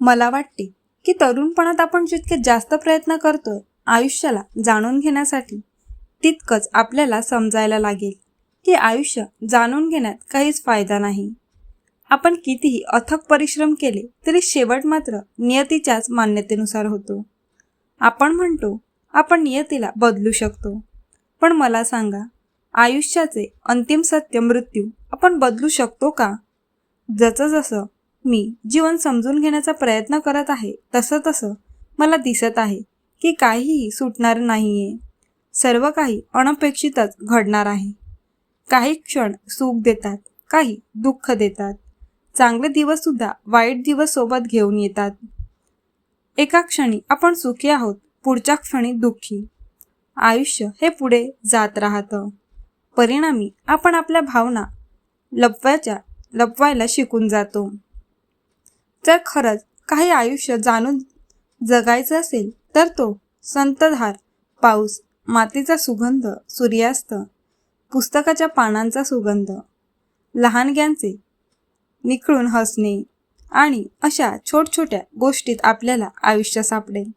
मला वाटते की तरुणपणात आपण जितके जास्त प्रयत्न करतोय आयुष्याला जाणून घेण्यासाठी तितकंच आपल्याला समजायला लागेल की आयुष्य जाणून घेण्यात काहीच फायदा नाही. आपण कितीही अथक परिश्रम केले तरी शेवट मात्र नियतीच्याच मान्यतेनुसार होतो. आपण म्हणतो आपण नियतीला बदलू शकतो. पण मला सांगा आयुष्याचे अंतिम सत्य मृत्यू आपण बदलू शकतो का? जसं जसं मी जीवन समजून घेण्याचा प्रयत्न करत आहे तसं तसं. मला दिसत आहे की काहीही सुटणार नाही आहे सर्व काही अनपेक्षितच घडणार आहे. काही क्षण सुख देतात काही दुःख देतात. चांगले दिवससुद्धा वाईट दिवस सोबत घेऊन येतात. एका क्षणी आपण सुखी आहोत पुढच्या क्षणी दुःखी. आयुष्य हे पुढे जात राहतं. परिणामी आपण आपल्या भावना लपवायच्या लपवायला शिकून जातो. जर खरंच काही आयुष्य जाणून जगायचं असेल तर तो संतधार पाऊस मातीचा सुगंध सूर्यास्त पुस्तकाच्या पानांचा सुगंध लहानग्यांचे निखळून हसणे आणि अशा छोटछोट्या गोष्टीत आपल्याला आयुष्य सापडेल.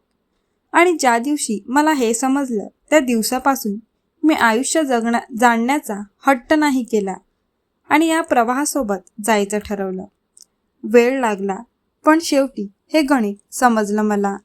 आणि ज्या दिवशी मला हे समजलं त्या दिवसापासून मी आयुष्य जगण्या जाणण्याचा हट्ट नाही केला आणि या प्रवाहासोबत जायचं ठरवलं. वेळ लागला पण शेवटी हे गणित समजलं मला.